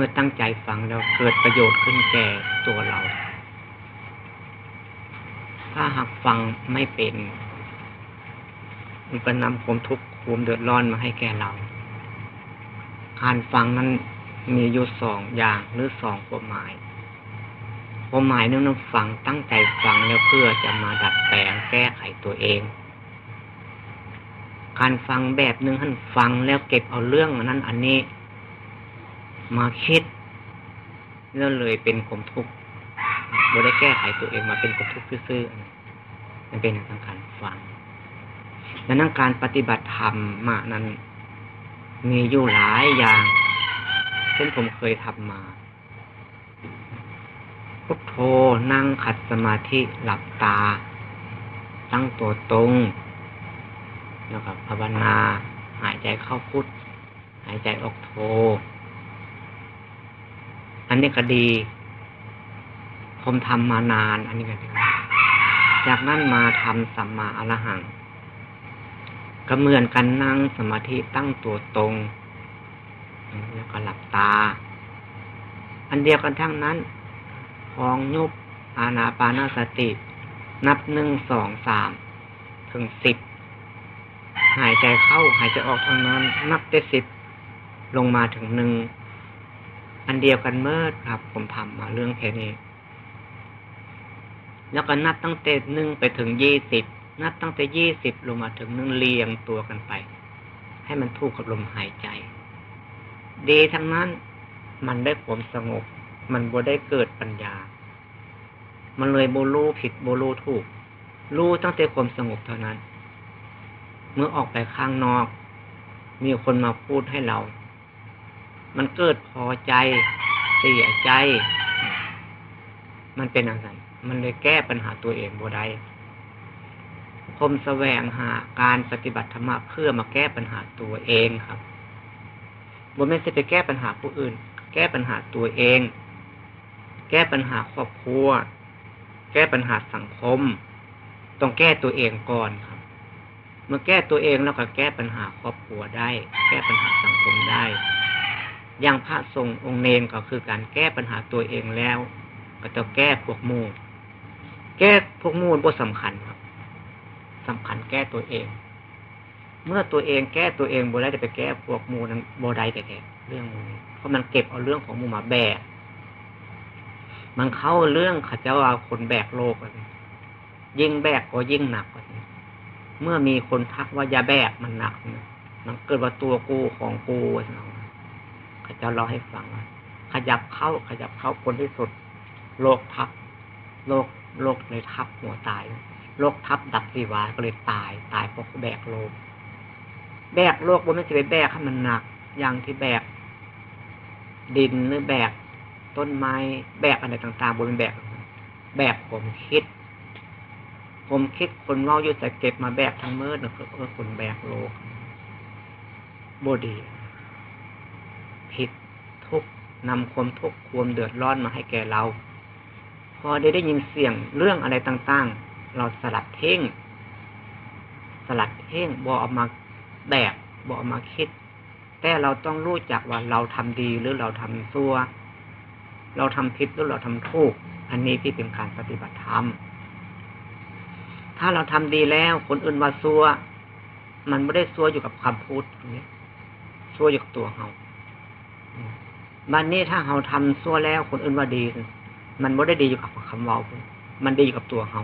มื่อตั้งใจฟังแล้วเกิดประโยชน์ขึ้นแก่ตัวเรา ถ้าหากฟังไม่เป็น มันก็นำความทุกข์ความเดือดร้อนมาให้แก่เรา การฟังนั้นมีอยู่สองอย่างหรือสองความหมายความหมายนึงนั้นฟังตั้งใจฟังแล้วเพื่อจะมาดัดแปลงแก้ไขตัวเอง การฟังแบบหนึ่งท่านฟังแล้วเก็บเอาเรื่องนั้นอันนี้ มาคิดแล้วเลยเป็นความทุกข์บ่ได้แก้ไขตัวเองมาเป็นความทุกข์ซื่อๆมันเป็นทางการฟังดังนั้นการปฏิบัติธรรมมานั้น มีอยู่หลายอย่างเช่นผมเคยทำมาพุทโธนั่งขัดสมาธิหลับตา ตั้งตัวตรงแล้วก็ภาวนา หายใจเข้าพุทหายใจออกโธ อันนี้ก็ดี ผมทำมานาน อันนี้ก็ดี จากนั้นมาทำสัมมาอรหังก็เหมือนกันนั่งสมาธิตั้งตัวตรง แล้วก็หลับตา อันเดียวกันทั้งนั้นพองยุบอาณาปานาสติ นับหนึ่งสองสามถึงสิบหายใจเข้าหายใจออกทางนั้น นับได้สิบลงมาถึงหนึ่ง อันเดียวกันเมื่อครับ ผมทำมาเรื่องแค่นี้ แล้วก็นับตั้งแต่หนึ่งไปถึงยี่สิบนับตั้งแต่ยี่สิบลงมาถึงหนึ่งเรียงตัวกันไป ให้มันถูกกับลมหายใจ ดีทั้งนั้นมันได้ความสงบ มันบ่ได้เกิดปัญญา มันเลยโบลูผิดโบลูถูก รู้ตั้งแต่ความสงบเท่านั้น เมื่อออกไปข้างนอก มีคนมาพูดให้เรา มันเกิดพอใจ เสียใจ มันเป็นอะไรมันเลยแก้ปัญหาตัวเองบ่ได้คมแสวงหาการปฏิบัติธรรมะเพื่อมาแก้ปัญหาตัวเองครับบ่ไม่ใช่ไปแก้ปัญหาผู้อื่น แก้ปัญหาตัวเอง แก้ปัญหาครอบครัว แก้ปัญหาสังคม ต้องแก้ตัวเองก่อนครับ เมื่อแก้ตัวเองแล้วก็แก้ปัญหาครอบครัวได้ แก้ปัญหาสังคมได้ อย่างพระทรงองค์เนนก็คือการแก้ปัญหาตัวเองแล้ว ก็จะแก้พวกมูดแก้พวกมูดบ่สำคัญครับสำคัญแก้ตัวเอง เมื่อตัวเองแก้ตัวเองบ่ได้จะไปแก้พวกมูนั้นบ่ได้แต่แก้เรื่องมูลเพราะมันเก็บเอาเรื่องของมูมาแบกมันเข้าเรื่องขจะว่าคนแบกโลกยิ่งแบกก็ยิ่งหนักกว่านี้เมื่อมีคนทักว่าอย่าแบกมันหนักนะมันเกิดว่าตัวกูของกูนะ ขาจะเล่าให้ฟังว่าขยับเข้าขยับเข้าคนที่สุดโลกทับโลกโลกเลยทับหัวตายโลกทับดับสีวาก็เลยตายตายเพราะแบกโลกแบกโลกบนไม่ใช่ไปแบกให้มันหนัก อย่างที่แบก ดินหรือแบก ต้นไม้แบกอะไรต่างๆบนแบก แบกผมคิด ผมคิดคนเมาอยู่แต่เก็บมาแบกทั้งมืดนะคือเออคนแบกโลกบดี ทุกนำความทุกข์ความเดือดร้อนมาให้แก่เรา พอได้ได้ยินเสียงเรื่องอะไรต่างๆ เราสลัดเท่ง สลัดเท่งบอออกมาแบกบอออกมาคิด แต่เราต้องรู้จักว่าเราทำดีหรือเราทำซัวเราทำผิดหรือเราทำถูก อันนี้ที่เป็นการปฏิบัติธรรมถ้าเราทำดีแล้วคนอื่นว่าซัวมันไม่ได้ซัวอยู่กับคำพูดตรงนี้ซัวอยู่กับตัวเรา บันนี้ถ้าเราทำซัวแล้วคนอื่นว่าดี มันไม่ได้ดีอยู่กับคำเว้ามันดีอยู่กับตัวเรา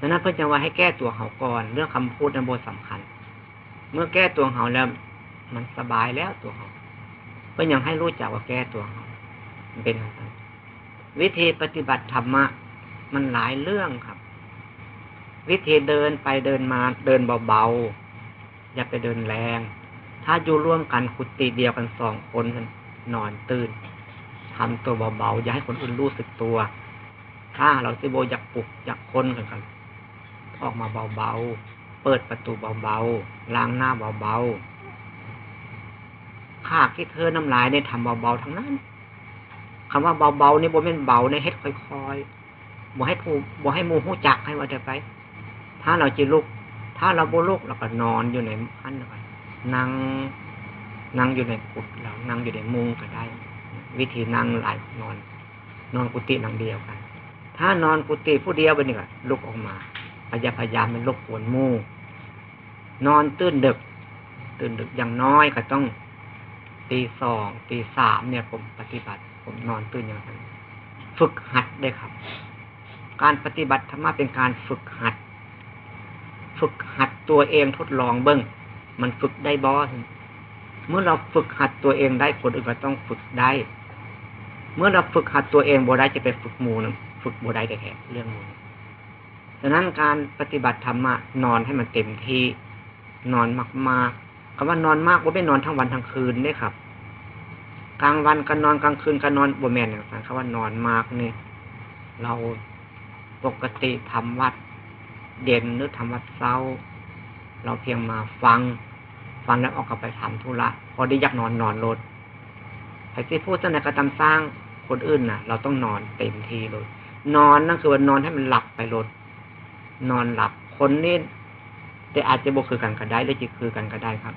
ดังนั้นเพื่อจะว่าให้แก้ตัวเขาก่อน เรื่องคำพูดนั้นโบสำคัญ เมื่อแก้ตัวเขาแล้ว มันสบายแล้วตัวเขาเพื่อยังให้รู้จักว่าแก้ตัวเขาเป็นอะไรวิธีปฏิบัติธรรมะมันหลายเรื่องครับ วิธีเดินไปเดินมาเดินเบาๆอย่าไปเดินแรง ถ้าอยู่ร่วมกันคุติเดียวกันสองคนนอนตื่นทำตัวเบาๆอย่าให้คนอื่นรู้สึกตัว ถ้าเราสิโบอยากปลุกอยากคนกันกันออกมาเบาๆ เปิดประตูเบาๆ ล้างหน้าเบาๆข้าคิดเธอน้ำลายในทำเบาๆทั้งนั้นคำว่าเบาๆนี่โบเป็นเบาในเฮ็ดค่อยๆบ่ให้ผู้บ่ให้มูหูจักให้ว่าจะไป ถ้าเราจะลุก ถ้าเราโบลุกเราก็นอนอยู่ในพันแล้วก็ นั่งนั่งอยู่ในกุฏิเรานั่งอยู่ในมุ้งก็ได้ วิธีนั่งหลายนอน นอนกุฏิหลังเดียวกัน ถ้านอนกุฏิผู้เดียวไปนี่ก็ลุกออกมาพยายามพยายามมันรบกวนมู่นอนตื่นดึก ตื่นดึกอย่างน้อยก็ต้องตีสองตีสามเนี่ยผมปฏิบัติ ผมนอนตื่นอย่างนั้นฝึกหัดได้ครับ การปฏิบัติธรรมะเป็นการฝึกหัด ฝึกหัดตัวเองทดลองเบิ้ง มันฝึกได้บอสเมื่อเราฝึกหัดตัวเองได้คนอื่นก็ต้องฝึกได้ เมื่อเราฝึกหัดตัวเองบ่ได้จะไปฝึกหมูนะฝึกบ่ได้แต่แค่เรื่องมูดังนั้นการปฏิบัติธรรมะนอนให้มันเต็มที่นอนมากๆคำว่านอนมากว่าไม่นอนทั้งวันทั้งคืนนี่ครับ กลางวันก็นอนกลางคืนก็นอนบ่แมนอย่างนั้นคำว่านอนมากเนี่ยเราปกติทำวัดเด่นหรือทำวัดเศร้า เราเพียงมาฟัง ฟังแล้วออกกลับไปทำธุระพอได้อยากนอนนอนรถไอ้ที่พูดตั้งแต่กระทำสร้างคนอื่นน่ะ เราต้องนอนเต็มทีเลย นอนนั่นคือว่านอนให้มันหลับไปรถนอนหลับคนนี่แต่อาจจะบ่คือกันก็ได้หรือจะคือกันก็ได้ครับ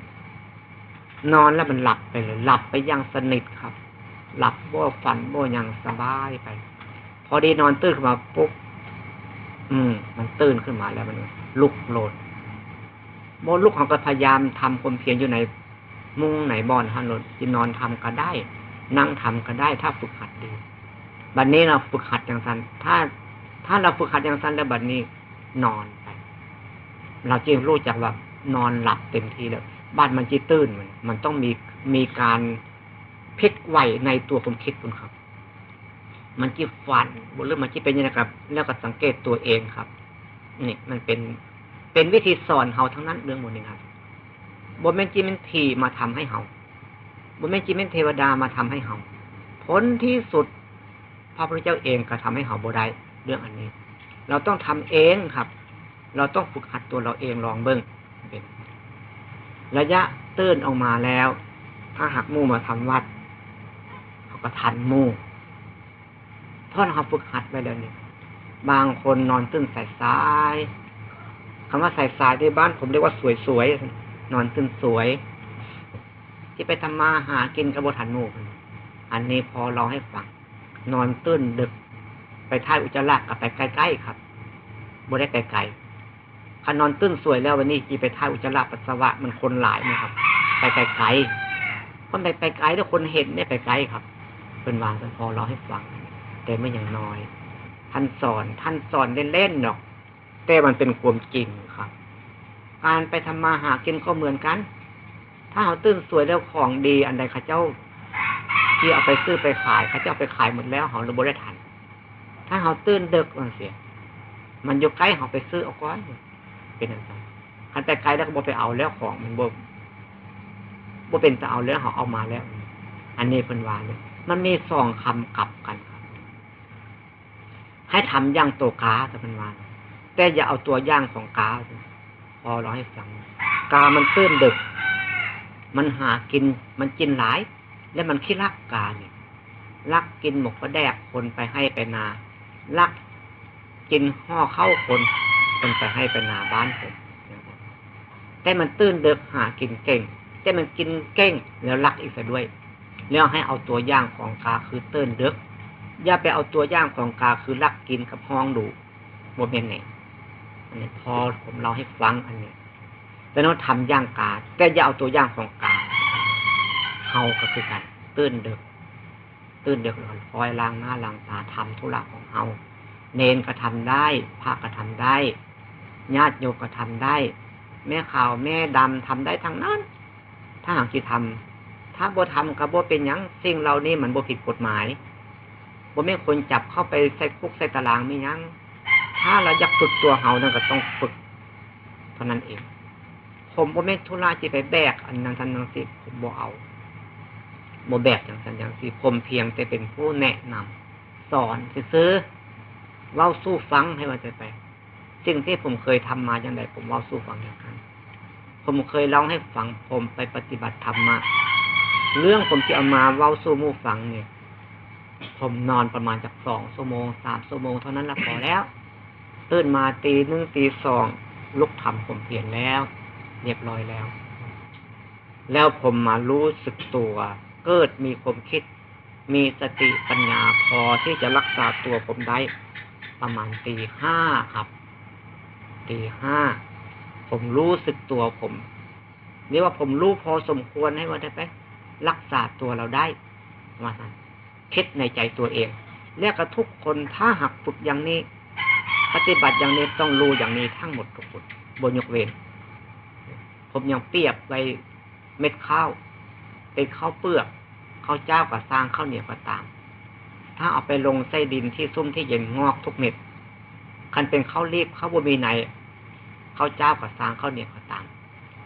นอนแล้วมันหลับไปเลย หลับไปอย่างสนิทครับ หลับบ่ฝันบ่อย่างสบายไป พอดีนอนตื่นขึ้นมาปุ๊บอืม มันตื่นขึ้นมาแล้วมันลุกโลด โมลุกของก็พยายามทำความเพียรอยู่ในมุ้งไหนบอนฮันโลดจะนอนทำก็ได้ นั่งทำก็ได้ ถ้าฝึกหัดดี บัดนนี้เราฝึกหัดอย่างสันถ้า ถ้าเราฝึกหัดอย่างสั้นแล้วบัดนนี้นอนไป เราจึงรู้จักว่านอนหลับเต็มทีแล้วบ้านมันจีตื่นมัน มันต้องมีมีการพลิกไหวในตัวความคิดคุณครับ มันจีฟันบนเรื่องมันจีเป็นยังไงครับ แล้วก็สังเกตตัวเองครับ นี่มันเป็น เป็นวิธีสอนเฮาทั้งนั้นเรื่องหมดนี้ครับบนแม่นจีเป็นทีมาทำให้เฮาบนแม่นจีเป็นเทวดามาทำให้เฮาผลที่สุดพระพุทธเจ้าเองก็ทำให้เฮาบ่ได้เรื่องอันนี้ เราต้องทำเองครับ เราต้องฝึกหัดตัวเราเองลองเบิ้งเป็นระยะตื้นออกมาแล้ว ถ้าหักมู่มาทำวัดเขาก็ทันมู่เพราะเราฝึกหัดไปแล้วนี่บางคนนอนตื้นใส่สาย คำว่าใส่สายในบ้านผมเรียกว่าสวยสวยนอนตื้นสวย ที่ไปทำมาหากินกระโบทันมู่อันนี้พอเราให้ฟัง นอนตื้นดึก ไปท่ายอุจจาระกับไปใกล้ๆครับบ่ได้ไกลๆคันนอนตื้นสวยแล้ววันนี้จีไปท่ายอุจจาระปัสสาวะมันคนหลายนะครับ ไปไกลๆคนไปไกลแล้วคนเห็นเนี่ยไปไกลครับ เป็นวางเป็นพอเราให้ฟัง แต่ไม่อย่างน้อย ท่านสอนท่านสอนเล่นๆหรอก แต่มันเป็นความจริงครับ การไปทำมาหากินก็เหมือนกัน ถ้าเขาตื้นสวยแล้วของดี อันใดข้าเจ้า ที่เอาไปซื้อไปขายข้าเจ้าไปขายหมดแล้วเขาเราบริทัน ถ้าเขาตื้นเด็กมันเสีย มันอยู่ใกล้เขาไปซื้อเอาก้อนเป็นอย่างไรคันแต่ไกลแล้วก็บอไปเอาแล้วของมันบ่บ่เป็นจะเอาแล้วเขาเอามาแล้ว อันนี้เป็นวานเลยมันมีสองคำกลับกันครับให้ทำย่างตัวกาจะเป็นวาน แต่อย่าเอาตัวย่างของกาพอเราให้ฟัง กามันตื้นดึก มันหากิน มันกินหลาย และมันขี้รักกาเนี่ยรักกินหมกกระแดกคนไปให้ไปนารักกินห่อเข้าคนคนไปให้ไปนาบ้านผมแต่มันตื้นเด็กหากินเก่ง แต่มันกินเก่งแล้วรักอีกซะด้วย แล้วให้เอาตัวย่างของกาคือตื้นเด็กอย่าไปเอาตัวย่างของกาคือรักกินกับห้องดูโมเมนต์ไหน นนี้พอผมเล่าให้ฟังอันนี้แต่เราทำย่างกา แต่อย่าเอาตัวย่างของกาเฮาก็คือกันตื้นเด็กตื้นเด็กหลอนคอยล้างหน้าล้างตาทำธุระของเฮาเนนก็ทำได้พระก็ทำได้ญาติโยมก็ทำได้ แม่ขาวแม่ดำทำได้ทั้งนั้น ถ้าหากที่ทำถ้าบ่ทำกับบ่เป็นยังสิ่งเหล่านี้มันบ่ผิดกฎหมายบ่ไม่ควรจับเข้าไปใส่คุกใส่ตารางไม่ยัง ถ้าเราอยากฝึกตัวเฮานั่นก็ต้องฝึกเท่านั้นเอง ผมบ่ไม่ทุลาจีไปแบก อันนั้นทันนั้นสิผมบ่เอาบ่แบกอย่างนั้นอย่างสิผมเพียงแต่เป็นผู้แนะนำสอนซื้อเล่าสู้ฟังให้มันไปสิ่งที่ผมเคยทำมาอย่างไรผมเล่าสู้ฟังอย่างนั้นผมเคยเล่าให้ฟังผมไปปฏิบัติธรรมมาเรื่องผมที่เอามาเล่าสู้มู่ฟังเนี่ยผมนอนประมาณจากสองชั่วโมงสามชั่วโมงเท่านั้นละพอแล้ว ตื่นมาตีหนึ่งตีสองลุกทำผมเปลี่ยนแล้ว เรียบร้อยแล้ว แล้วผมมารู้สึกตัว เกิดมีความคิด มีสติปัญญาพอที่จะรักษาตัวผมได้ ประมาณตีห้าครับ ตีห้าผมรู้สึกตัวผมนี่ว่าผมรู้พอสมควรให้ว่าได้ไปรักษาตัวเราได้ว่าคิดในใจตัวเองเรียกกับทุกคนถ้าหักฝึกอย่างนี้ ปฏิบัติอย่างนี้ต้องรู้อย่างนี้ทั้งหมดทุกคนบนยกเว้นผมยังเปรียบไปเม็ดข้าวเป็นข้าวเปลือกข้าวเจ้ากับสร้างข้าวเหนียวก็ตาม ถ้าเอาไปลงไส้ดินที่ซุ่มที่เย็นงอกทุกเม็ดคันเป็นข้าวรีบข้าวบมีในข้าวเจ้ากับสร้างข้าวเหนียวก็ตาม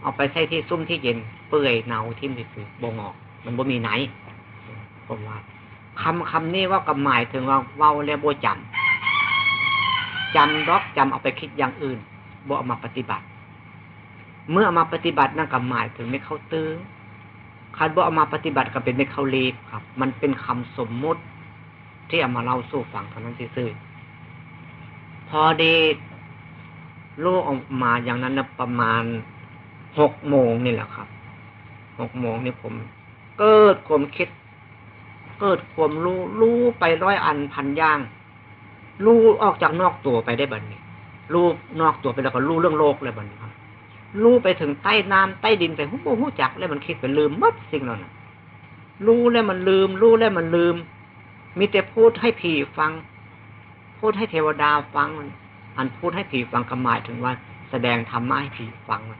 เอาไปใส่ที่ซุ่มที่เย็นเปื่อยเนาทิ่มที่คือบงออก มันบ่มีไหนผมว่าคำคำนี้ว่าก็หมายถึงว่าเว้าแล้วบ่จำ จำรอกจำเอาไปคิดอย่างอื่นบ่เอามาปฏิบัติ เมื่อเอามาปฏิบัตินั่นก็หมายถึงไม่เข้าตื้อคันบ่เอามาปฏิบัติก็เป็นไม่เข้าลีบครับ มันเป็นคำสมมุติ ที่เอามาเล่าสู่ฟังเท่านั้นซื่อพอดีลูกออกมาอย่างนั้นนะประมาณหกโมงนี่แหละครับหกโมงนี่ผม เกิดความคิด เกิดความรู้รู้ไปร้อยอันพันย่าง รู้ออกจากนอกตัวไปได้บัดนี้ รู้นอกตัวไปแล้วก็รู้เรื่องโลกเลยบัดนี้ครับรู้ไปถึงใต้น้ำใต้ดินไปหูหูจักแล้วมันคิดไปลืมมัดสิ่งเหล่านั้นรู้แล้วมันลืม รู้แล้วมันลืม มีแต่พูดให้ผีฟัง พูดให้เทวดาฟังมันอันพูดให้ผีฟังก็หมายถึงว่า แสดงธรรมะให้ผีฟังมัน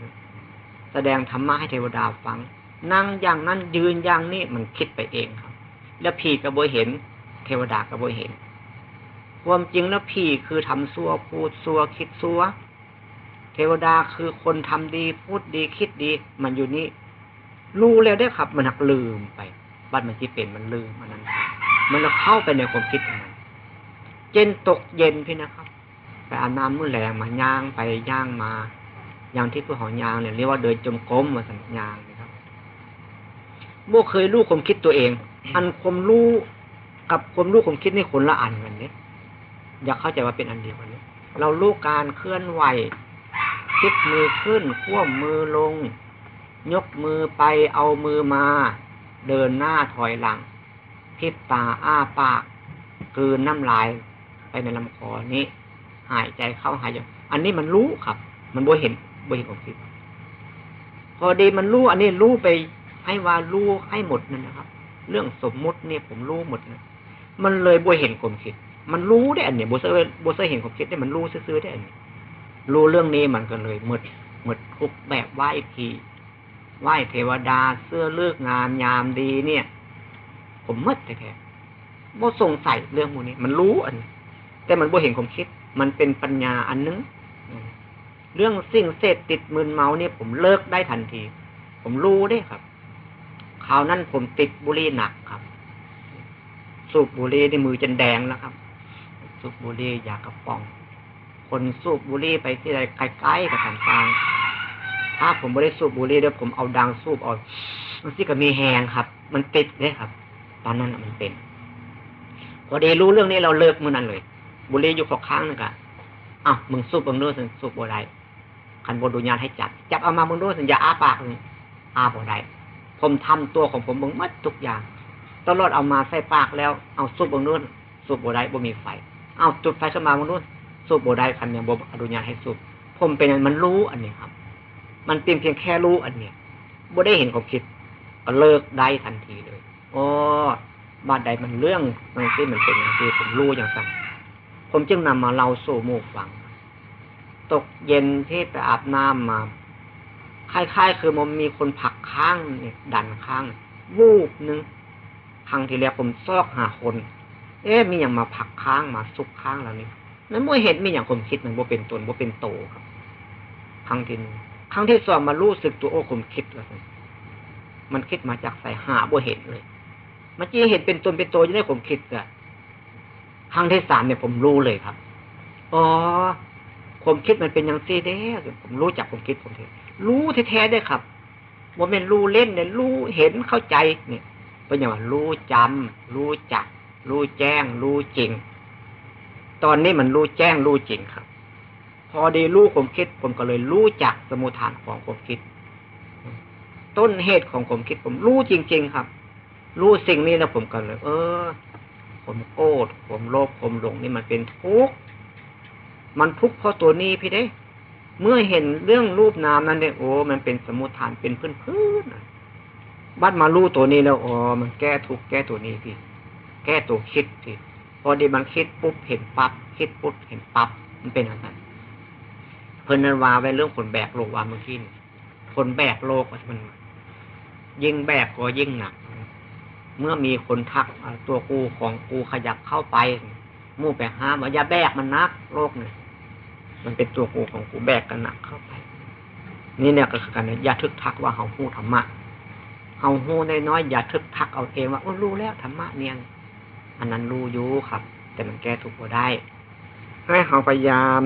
แสดงธรรมะให้เทวดาฟัง นั่งอย่างนั้นยืนอย่างนี้มันคิดไปเองครับ แล้วผีก็บ่เห็น เทวดาก็บ่เห็น ความจริงแล้วผีคือทำซัวพูดซัวคิดซัว เทวดาคือคนทำดีพูดดีคิดดี มันอยู่นี่รู้แล้วได้ครับ มันหักลืมไปบัดมันที่เป็นมันลืมมันนั้น มันเข้าไปในความคิดของมันเย็นตกเย็นพี่นะครับไปอาบน้ำมือแรงมาย่างไปย่างมาอย่างที่ผู้หอยางเนี่ยเรียกว่าเดินจมกรมมาสัญญางนะครับโมเคยรู้ความคิดตัวเอง อันความรู้กับความรู้ความคิดนี่คนละอันกันเนี่ย อย่าเข้าใจว่าเป็นอันเดียวกันเนี่ยเรารู้การเคลื่อนไหวคิดมือขึ้นขั้วมือลง ยกมือไปเอามือมา เดินหน้าถอยหลังพิบตาอ้าปากคือน้ำลายไปในลำคอนี้ หายใจเข้าหายใจอันนี้มันรู้ครับ มันบ่เห็นบ่เห็นของคิดพอดีมันรู้อันนี้รู้ไปให้ว่ารู้ให้หมดนั่นนะครับ เรื่องสมมุติเนี่ยผมรู้หมดนะมันเลยบ่เห็นความคิด มันรู้ได้อันเนี้ยบ่เซบ่เซเห็นความคิดได้มันรู้ซื่อๆได้อันนี้รู้เรื่องนี้มันก็เลยหมดหมดทุกแบบไหว้ผีไหว้เทวดาเสื้อเลือกงามยามดีเนี่ย ผมมืดแท้ๆบ่สงสัยเรื่องพวกนี้ มันรู้อัน แต่มันบ่เห็นความคิด มันเป็นปัญญาอันนึงเรื่องสิ่งเสพติดมึนเมาเนี่ย ผมเลิกได้ทันที ผมรู้ได้ครับคราวนั้นผมติดบุหรี่หนักครับ สูบบุหรี่ในมือจนแดงแล้วครับ สูบบุหรี่ยากกระป๋อง คนสูบบุหรี่ไปที่ใดใกล้ๆกับต่างๆถ้าผมไม่ได้สูบบุหรี่เดี๋ยวผมเอาดังสูบออกมันสิก็มีแหงครับ มันติดเลยครับ ตอนนั้นมันเป็น พอดีรู้เรื่องนี้เราเลิกมือนั้นเลย บุหรี่อยู่ขอข้างนึงอะอ้าวมึงสูบมึงดูสิสูบบุหรี่คันบดูญาให้จับ จับเอามามึงดูสัญญาอาปากเลยอาบ่ได้ผมทำตัวของผมมึงมัดทุกอย่างตลอดเอามาใส่ปากแล้วเอาสูบมึงนู่นสูบบ่ได้บ่มีไฟ เอาจุดไฟขึ้นมามึงนู่นสูบโบได้คันยังบ่อนุญาตให้สูบผมเป็นมันรู้อันนี้ครับ มันเพียงเพียงแค่รู้อันเนี้ยบ่ได้เห็นความคิด ก็เลิกได้ทันทีเลยอ๋อบาดใดมันเรื่องมันที่มันเป็นอย่างที่ผมรู้อย่างสั้นผมจึงนำมาเล่าสู่หมู่ฟัง ตกเย็นที่ไปอาบน้ำมาคล้ายๆ คือมันมีคนผักข้างเนี่ยดันข้าง วูบนึงครั้งที่แล้วผมซอกหาคน เอ๊ะมีอย่างมาผักข้างมาซุกข้างแล้วนี่นั้นเมื่อเห็นมีอย่างผมคิดมันว่าเป็นตนว่าเป็นโตครับ ครั้งที่หนึ่งครั้งที่สองมารู้สึกตัวโอ้ผมคิดแล้วมันคิดมาจากใส่หาบ่เห็นเลยมันจีเห็นเป็นตนเป็นโตยังได้ผมคิดอะครั้งที่สามเนี่ยผมรู้เลยครับอ๋อผมคิดมันเป็นอย่างซีเด้ผมรู้จักผมคิดผมเทรู้แท้ๆได้ครับว่าเป็นรู้เล่นเนี่ยรู้เห็นเข้าใจเนี่ยเป็นอย่างว่ารู้จำรู้จัก รู้แจ้ง รู้จริง ตอนนี้มันรู้แจ้ง รู้จริงครับ พอดีรู้ผมคิดผมก็เลยรู้จักสมุทฐานของผมคิด ต้นเหตุของผมคิด ผมรู้จริง ๆ ครับ รู้สิ่งนี้แล้วผมก็เลย เออ ผมโกรธผมโลภผมหลงนี่มันเป็นทุกข์มันทุกข์เพราะตัวนี้พี่เด้ เมื่อเห็นเรื่องรูปนามนั้นเนี่ยโอ้ มันเป็นสมุทฐานเป็นพื้นพื้นบัดมารู้ตัวนี้แล้วอ๋อมันแก้ทุกข์แก้ตัวนี้พี่ แก้ตัวคิดพี่พอดีมันคิดปุ๊บเห็นปั๊บคิดปุ๊บเห็นปั๊บมันเป็นอะไรเพิ่นนันวาไว้เรื่องคนแบกโลกวาเมื่อกี้คนแบกโลกมัน ยิ่งแบกก็ยิ่งหนัก เมื่อมีคนทักตัวกูของกูขยับเข้าไปมู่ไปห้ามว่าอย่าแบกมันนักโลกเนี่ยมันเป็นตัวกูของกูแบกกันหนักเข้าไป นี่เนี่ยก็คือกันอย่าทึกทักว่าเฮาหู้ธรรมะเฮาหู้น้อยๆอย่าทึกทักเอาเองว่าโอ้รู้แล้วธรรมะเนี่ย อันนั้นรู้อยู่ครับ แต่มันแก้ทุกข์บ่ได้ ให้เฮาพยายาม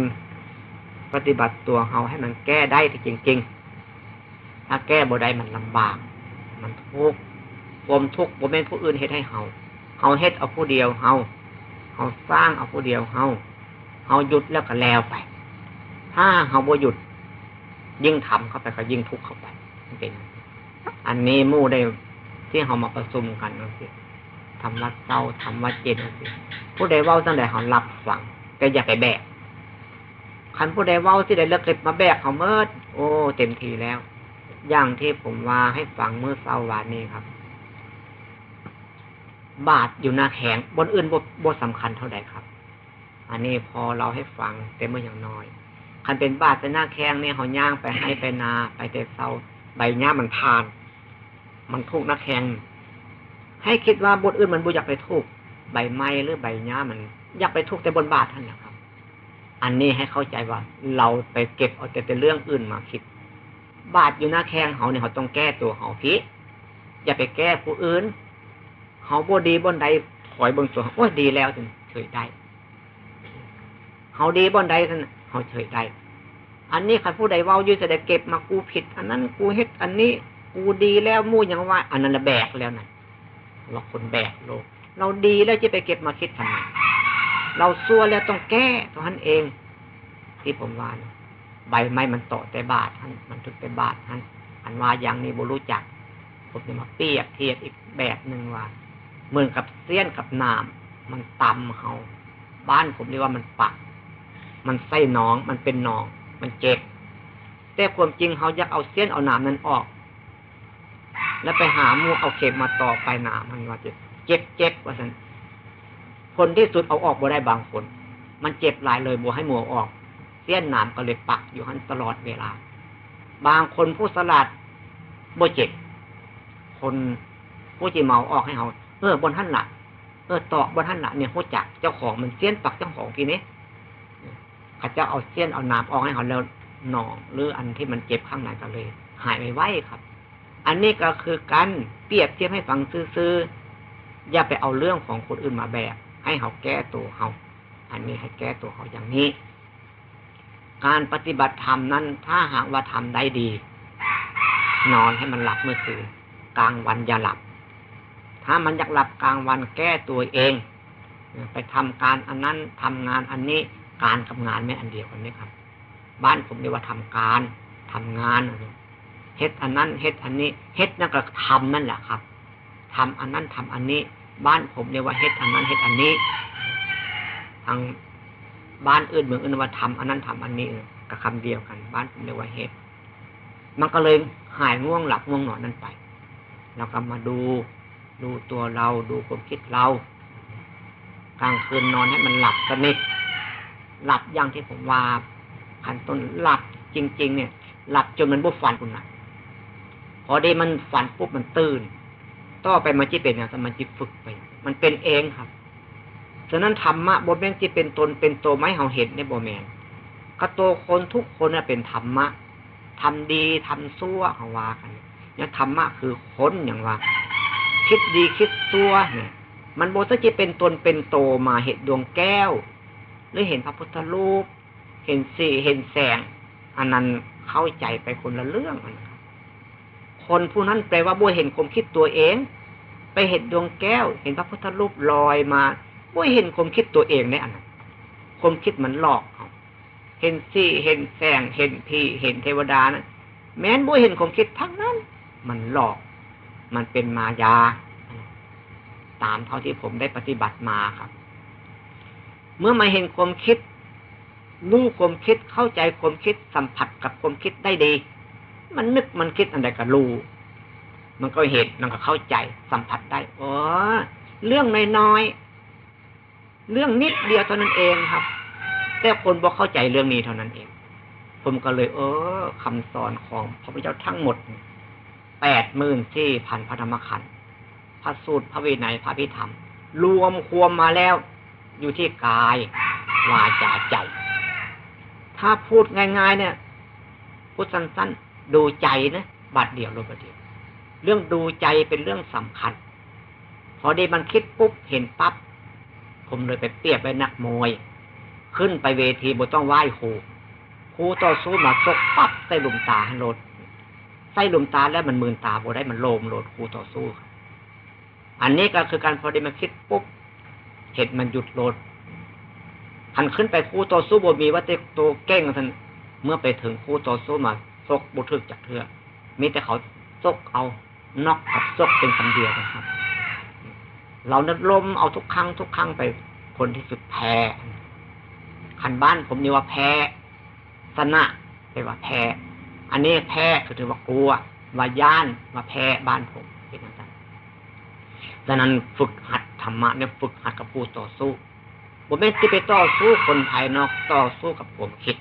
ปฏิบัติตัวเฮาให้มันแก้ได้ที่จริงๆ ถ้าแก้บ่ได้มันลำบาก มันทุกข์ความทุกข์บ่แม่นผู้อื่นเฮ็ดให้เฮาเฮาเฮ็ดเอาผู้เดียวเฮาเฮาสร้างเอาผู้เดียวเฮาเฮาหยุดแล้วก็แล้วไป ถ้าเฮาบ่หยุด ยิ่งทำเข้าไปก็ยิ่งทุกข์เข้าไปเป็นอันนี้มู่ได้ที่เฮามาประชุมกันนั่นสิ ทำวัดเจ้าทำวัดเจนสิผู้ใดเว้าตั้งแต่เฮารับฟังแต่อย่าไปแบกคันผู้ใดเว้าที่ใดเลิกเก็บมาแบกเขาเมิดโอ้ เต็มทีแล้ว อย่างที่ผมว่าให้ฟังเมื่อเช้าวานนี้ครับ บาทอยู่หน้าแข็งบนอื่นบทสำคัญเท่าใดครับ อันนี้พอเราให้ฟังแต่เมื่ออย่างน้อยคันเป็นบาทเป็นหน้าแข้งเนี่ยเขาย่างไปให้ไปนา ไปแต่เศร้าใบหญ้ามันทาน มันทุกหน้าแข้ง ให้คิดว่าบทอื่นมันบุอยากไปทุกใบไม้หรือใบหญ้ามัน อยากไปทุกแต่บนบาทท่านนะครับ อันนี้ให้เข้าใจว่าเราไปเก็บเอาแต่แต่เรื่องอื่นมาคิด บาทอยู่หน้าแข้งเขาเนี่ยเขาต้องแก้ตัวเขาพี่อย่าไปแก้ผู้อื่นเขาบ่ดีบนใดถอยบนส่วนโอ้ดีแล้วถึงเฉยได้เขาดีบนใดท่านเขาเฉยได้อันนี้ใครผู้ใดว่าอยู่จะได้เก็บมากูผิด อันนั้นกูเฮ็ดอันนี้กูดีแล้วมู่ยังว่า อันนั้นละแบกแล้วนะ เราคนแบกโลก เราดีแล้วจะไปเก็บมาคิดทำไมเราซัวแล้วต้องแก้เท่านั้นเอง ที่ผมว่าใบไม้มันโตแต่บาทท่านมันถึกแต่บาทท่านอันว่าอย่างนี้บุรู้จัก ผมจะมาเปรียบเทียบอีกแบบหนึ่งว่าเหมือนกับเสี้ยนกับน้ำมันตำเขาบ้านผมเรียกว่ามันปัก มันไส้น้องมันเป็นน้อง มันเจ็บแต่ความจริงเขาอยากเอาเสี้ยนเอาหนามนั้นออก แล้วไปหามูเอาเข็มมาต่อไปหนามมันว่าเจ็บเจ็บเจ็บว่าสันคนที่สุดเอาออกบ่ได้บางคน มันเจ็บหลายเลยบัวให้หมูออก เสี้ยนหนามก็เลยปักอยู่หันตลอดเวลา บางคนผู้สลัดบ่เจ็บ คนผู้จีเมาออกให้เขาเออบนท่านหลักเออตอกบนท่านหลักเนี่ยหัวจักเจ้าของมันเสี้ยนปักเจ้าของทีนี้เขาจะเอาเส้นเอาน้ำออกให้เขาแล้วหนองหรืออันที่มันเจ็บข้างในก็เลย หายไปไว้ครับ อันนี้ก็คือการเปรียบเทียบให้ฟังซื่อๆอย่าไปเอาเรื่องของคนอื่นมาแบกให้เขาแก้ตัวเขาอันนี้ให้แก้ตัวเขาอย่างนี้ การปฏิบัติธรรมนั้น ถ้าหากว่าทำได้ดี นอนให้มันหลับเมื่อคืนกลางวันอย่าหลับ ถ้ามันอยากหลับกลางวันแก้ตัวเอง ไปทำการอันนั้นทำงานอันนี้การกับงานไม่อันเดียวกันไหมครับ บ้านผมเรียกว่าทำการทำงาน เฮ็ดอันนั้นเฮ็ดอันนี้เฮ็ดนั่นก็ทำนั่นแหละครับทำอันนั้นทำอันนี้ บ้านผมเรียกว่าเฮ็ดอันนั้นเฮ็ดอันนี้ ทางบ้านอื่นเมืองอื่นว่าทำอันนั้นทำอันนี้กับคำเดียวกัน บ้านผมเรียกว่าเฮ็ดมันก็เลยหายง่วงหลับง่วงนอนนั่นไปเราก็มาดู ดูตัวเราดูความคิดเรากลางคืนนอนให้มันหลับสนิทหลับอย่างที่ผมว่าขันต้นหลับจริง ๆ เนี่ย หลับจนมันบุฝันคุณนะ พอได้มันฝันปุ๊บมันตื่น ต่อไปมันจะเป็นอย่างมันจะฝึกไป มันเป็นเองครับ ฉะนั้นธรรมะบทแม่งที่เป็นตนเป็นตัวไม้เฮาเห็นในโบแมนก็โตคนทุกคนเป็นธรรมะทำดีทำซั่วเขาว่ากันเนี่ยธรรมะคือค้นอย่างว่า คิดดีคิดซั่วเนี่ยมันโบจะจะเป็นตนเป็นโตมาเห็นดวงแก้ว หรือเห็นพระพุทธรูป เห็นสีเห็นแสง อันนั้นเข้าใจไปคนละเรื่องนะครับ คนผู้นั้นแปลว่าบัวเห็นความคิดตัวเอง ไปเห็นดวงแก้ว เห็นพระพุทธรูปลอยมาบัวเห็นความคิดตัวเองในอันนั้นความคิดมันหลอกเขาเห็นสีเห็นแสงเห็นพีเห็นเทวดานะแม้นบัวเห็นความคิดทั้งนั้น มันหลอก มันเป็นมายา ตามเท่าที่ผมได้ปฏิบัติมาครับ เมื่อมาเห็นความคิดรู้ความคิดเข้าใจความคิดสัมผัสกับความคิดได้ดี มันนึกมันคิดอะไรก็รู้ มันก็เห็นมันก็เข้าใจสัมผัสได้อ๋อเรื่องน้อยๆเรื่องนิดเดียวเท่านั้นเองครับ แต่คนบอกเข้าใจเรื่องนี้เท่านั้นเอง ผมก็เลย เออคำสอนของพระพุทธเจ้าทั้งหมดแปดหมื่นสี่พันพระธรรมขันธ์พระสูตรพระวินัยพระพิธรรม รวมควมมาแล้ว อยู่ที่กายวาจาใจ ถ้าพูดง่าย ๆ เนี่ย พูดสั้นๆ ดูใจนะบัดเดียวลงบัดเดียว เรื่องดูใจเป็นเรื่องสำคัญ พอได้มันคิดปุ๊บเห็นปั๊บผมเลยไปเปรียบไปนักมวย ขึ้นไปเวทีบ่ต้องไหว้ครูครูต่อสู้มาซกปั๊บใส่หลุมตาให้โลดใส่หลุมตาแล้วมันมืนตาบ่ได้มันโลมโลดครูต่อสู้ อันนี้ก็คือการพอได้มาคิดปุ๊บเห็นมันหยุดโลดหันขึ้นไปคู่ต่อสู้บ่มีว่าเตโตเก้งท่านเมื่อไปถึงคู่ต่อสู้มา ซกบุทึกจากเถื่อมีแต่เขาซกเอานอกกับซกเป็นคำเดียวนะครับ เรานัดลมเอาทุกครั้งทุกครั้งไปคนที่สุดแพ้ขันบ้านผมนี่ว่าแพ้สนะไปว่าแพ้อันนี้แพ้คือถือว่ากลัวว่าย่านว่าแพ้บ้านผมเป็นอย่างนั้นดังนั้นฝึกหัดธรรมะเนี่ยฝึกหัดกับผู้ต่อสู้ผมไม่ที่ไปต่อสู้คนภายนอกต่อสู้กับผมคิด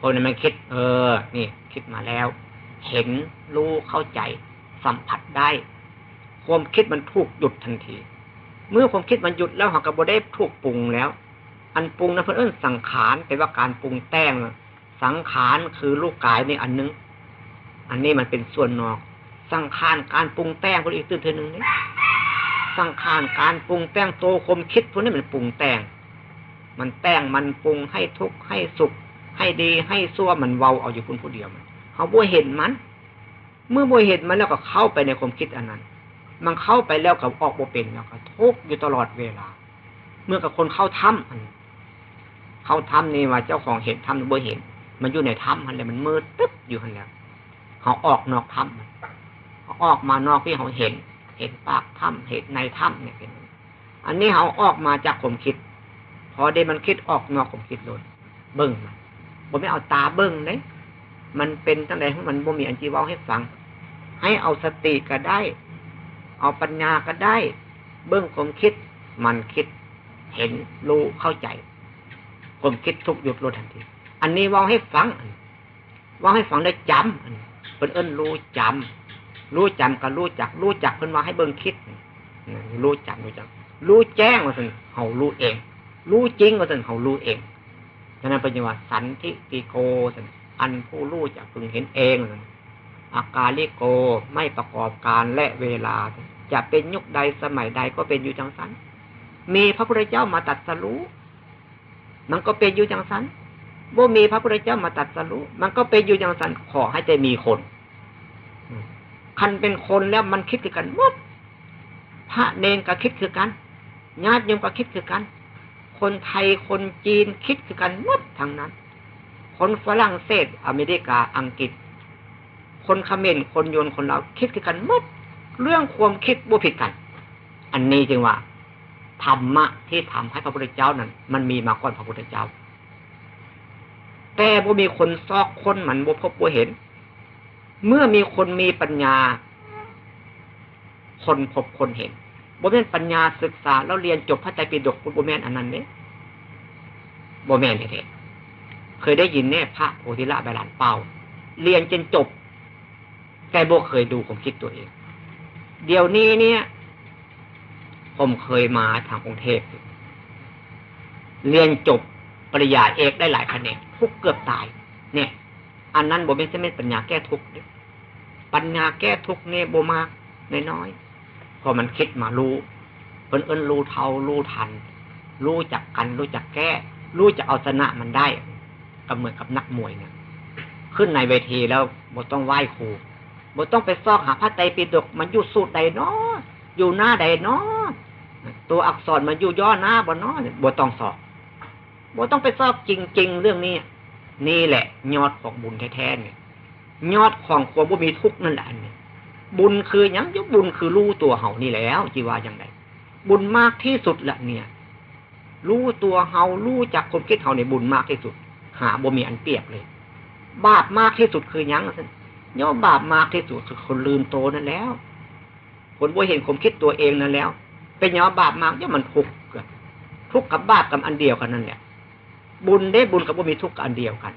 คนนี้มันคิด เออ นี่ คิดมาแล้ว เห็นรู้เข้าใจ สัมผัสได้ ความคิดมันถูกหยุดทันที เมื่อความคิดมันหยุดแล้วหักกระโบได้ถูกปรุงแล้ว อันปรุงนะเพื่อนสังขารแปลว่าการปรุงแต่งสังขารคือลูกกายนี่อันนึง อันนี้มันเป็นส่วนนอกสังขารการปรุงแต่งคนอีกตื่นเทนึงนี่สังขารการปรุงแต่งโตคมคิดพวกนี้มันปรุงแต่ง มันแต่งมันปรุงให้ทุกข์ให้สุข ให้ดีให้ซั่วมันเว้าเอาอยู่คนผู้เดียวมันเขาบ่เห็นมัน เมื่อบ่เห็นมันแล้วก็เข้าไปในความคิดอันนั้น มันเข้าไปแล้วกับออกบ่เป็นแล้วก็ทุกอยู่ตลอดเวลา เมื่อกับคนเข้าถ้ำอันเข้าถ้ำนี่ว่าเจ้าของเห็นถ้ำบ่เห็น มันอยู่ในถ้ำมันเลยมันมืดตึ๊บอยู่หันแล้วเขาออกนอกถ้ำเขาออกมานอกที่เขาเห็น เห็นปากถ้ำเห็นในถ้ำเนี่ยเป็นอันนี้เขาออกมาจากผมคิด พอได้มันคิดออกนอกผมคิดเลยเบิ้งมัน ผมไม่เอาตาเบิ้งเลยมันเป็นตั้งแต่มันบ่มีอันจีว้าให้ฟัง ให้เอาสติก็ได้ เอาปัญญาก็ได้ เบิ้งผมคิด มันคิด เห็นรู้เข้าใจผมคิดทุกหยุดรู้ทันที อันนี้ว่าให้ฟังว่าให้ฟังได้จำเป็นเอิ้นรู้จำรู้จำก็รู้จัก รู้จักเพิ่นว่าให้เบิ้งคิดรู้จำรู้จัก รู้แจ้งว่าสันเขารู้เอง รู้จริงว่าสันเขารู้เอง นั้นเป็นยังว่าสันทิติโก อันผู้รู้จะพึงเห็นเองอากาลิโกไม่ประกอบการและเวลา จะเป็นยุคใดสมัยใดก็เป็นอยู่จังสันมีพระพุทธเจ้ามาตัดสรู้มันก็เป็นอยู่จังสันบ่ามีพระพุทธเจ้ามาตัดสรู้มันก็เป็นอยู่จังสันขอให้ใจมีคนคันเป็นคนแล้วมันคิดคือกันหมดพระเนนก็คิดคือกันญาติโยมก็คิดคือกัน คนไทยคนจีนคิดคือกันหมดทั้งนั้น คนฝรั่งเศสอเมริกาอังกฤษ คนเขมรคนโยนคนเราคิดคือกันหมดเรื่องความคิดบ่ผิดกัน อันนี้จึงว่าธรรมะที่ทำให้พระพุทธเจ้านั้น มันมีมาก่อนพระพุทธเจ้า แต่บ่มีคนซอกคนมันบ่พบบ่เห็น เมื่อมีคนมีปัญญา คนพบคนเห็น บ่แม่นปัญญาศึกษา แล้วเรียนจบพระไตรปิฎกบ่แม่นอันนั้นเด้บ่แม่นเด้เคยได้ยินแน่พระโพธิละใบลานเป่า เรียนจนจบ แต่บ่เคยดูความคิดตัวเอง เดี๋ยวนี้เนี่ย ผมเคยมาทางกรุงเทพเรียนจบปริญญาเอกได้หลายคะแนนทุกเกือบตาย เนี่ย อันนั้นบ่เป็นเส้นปัญญาแก้ทุกข์ปัญญาแก้ทุกข์เนี่ยบ่มากน้อยๆ พอมันคิดมารู้เพิ่นเอิ้นรู้เท่ารู้ทัน รู้จักกันรู้จักแก้ รู้จะเอาชนะมันได้ก็เหมือนกับนักมวยเนี่ยขึ้นในเวทีแล้วบ่ต้องไหว้ครูบ่ต้องไปซอกหาพระไตรปิฎกมันอยู่สูตรใดเนาะอยู่หน้าใดเนาะตัวอักษรมันอยู่ย่อหน้าบ่เนาะบ่ต้องสอบบ่ต้องไปซอกจริง ๆ เรื่องนี้นี่แหละ ยอดของบุญแท้ๆเนี่ยยอดของความบ่มีทุกนั่นแหละนี่ บุญคือยังยุบุญคือรู้ตัวเฮานี่แล้วจีว่าอย่างไรบุญมากที่สุดละเนี่ย รู้ตัวเฮารู้จักความคิดเฮาในบุญมากที่สุด หาบ่มีอันเปรียบเลย บาปมากที่สุดคือยังท่านย่อบาปมากที่สุดคือคนลืมโตนั่นแล้ว คนบ่เห็นความคิดตัวเองนั่นแล้ว เป็นย่อบาปมากย่อมันทุกข์อะทุกข์กับบาปกับอันเดียวกันนั่นแหละบุญได้บุญกับบ่มีทุกข์อันเดียวกัน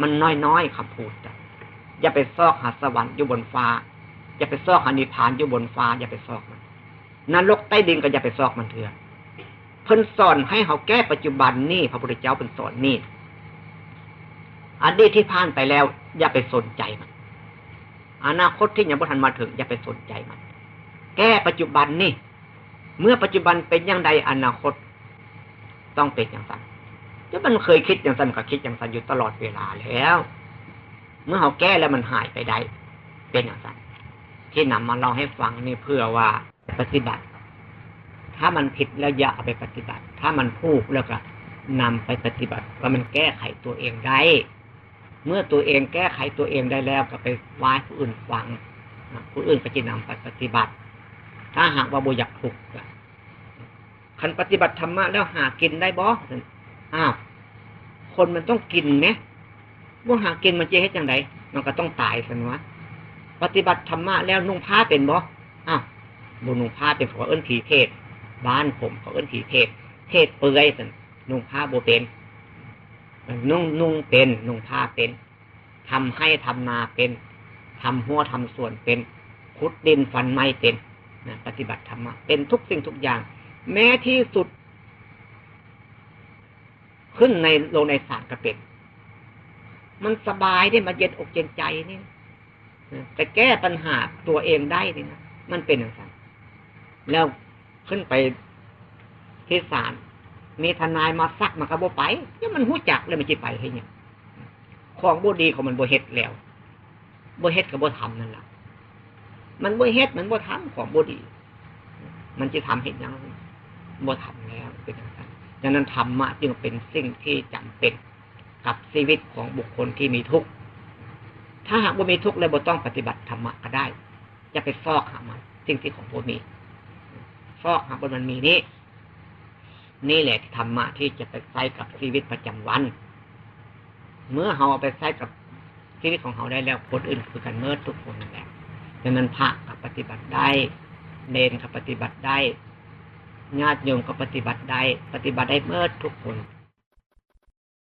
มันน้อยๆคำพูดอะอย่าไปซอกหาสวรรค์อยู่บนฟ้า อย่าไปซอกหานิพานอยู่บนฟ้า อย่าไปซอกมันนรกใต้ดินก็อย่าไปซอกมันเถื่อเพิ่นสอนให้เขาแก้ปัจจุบันนี่พระพุทธเจ้าเป็นสอนนี่อดีตที่ผ่านไปแล้ว อย่าไปสนใจมัน อนาคตที่ยังไม่ทันมาถึง อย่าไปสนใจมัน แก้ปัจจุบันนี่ เมื่อปัจจุบันเป็นอย่างใดอนาคต ต้องเป็นอย่างนั้นถ้ามันเคยคิดอย่างนั้นก็คิดอย่างนั้นอยู่ตลอดเวลาแล้ว เมื่อเขาแก้แล้วมันหายไปได้ เป็นอย่างนั้น ที่นำมาเล่าให้ฟังนี่เพื่อว่าปฏิบัติ ถ้ามันผิดแล้วอย่าเอาไปปฏิบัติ ถ้ามันผูกแล้วก็นำไปปฏิบัติว่ามันแก้ไขตัวเองได้ เมื่อตัวเองแก้ไขตัวเองได้แล้วก็ไปวายผู้อื่นฟังผู้อื่นก็จะนำไปปฏิบัติ ถ้าหากว่าบ่อยากผูกคันปฏิบัติธรรมะแล้วหากินได้บ่อ้าวคนมันต้องกินไหมว่าหากินมันจะเฮ็ดอย่างไรมันก็ต้องตายสันวะ ปฏิบัติธรรมะแล้วนุ่งผ้าเป็นบ่อ้าวบนุ่งผ้าเป็นเขาเอิ้นผีเทศ บ้านผมเขาเอิ้นผีเทศ เทศเปื่อยสันนุ่งผ้าโบเป็น นุ่งนุ่งเป็น นุ่งผ้าเป็นทำให้ทำนาเป็นทำหัวทำส่วนเป็นขุดดินฟันไม้เป็นนะปฏิบัติธรรมะเป็นทุกสิ่งทุกอย่าง แม้ที่สุด ขึ้นในโลในศาสตร์ก็เป็น มันสบายได้มาเย็นอกเย็นใจนี่ แต่แก้ปัญหาตัวเองได้นี่นะมันเป็นอย่างนั้นแล้วขึ้นไปที่ศาลมีทนายมาซักมันก็บ่ไปเนี่ยมันหู้จักเลยมันจะไปให้เนี่ยของบ่ดีของมันบ่เฮ็ดแล้วบ่เฮ็ดกับบ่ทำนั่นแหละมันบ่เฮ็ดมันบ่ทำของบ่ดี มันจะทำเห็นยังบ่ทำแล้วเป็นอย่างนั้นดังนั้นธรรมะจึงเป็นสิ่งที่จำเป็นกับชีวิตของบุคคลที่มีทุกข์ ถ้าหากว่ามีทุกข์เลยบ่ต้องปฏิบัติธรรมะก็ได้จะไปฟอกหามันสิ่งที่ของบ่มี ฟอกหาบนมันมีนี้นี่แหละธรรมะที่จะไปใช้กับชีวิตประจำวัน เมื่อเราเอาไปใช้กับชีวิตของเราได้แล้วคนอื่นคือกันเมื่อทุกคนนั่นแหละดังนั้นพระกับปฏิบัติได้เนนกับปฏิบัติได้ญาติโยมก็ปฏิบัติได้ ปฏิบัติได้เมื่อทุกคน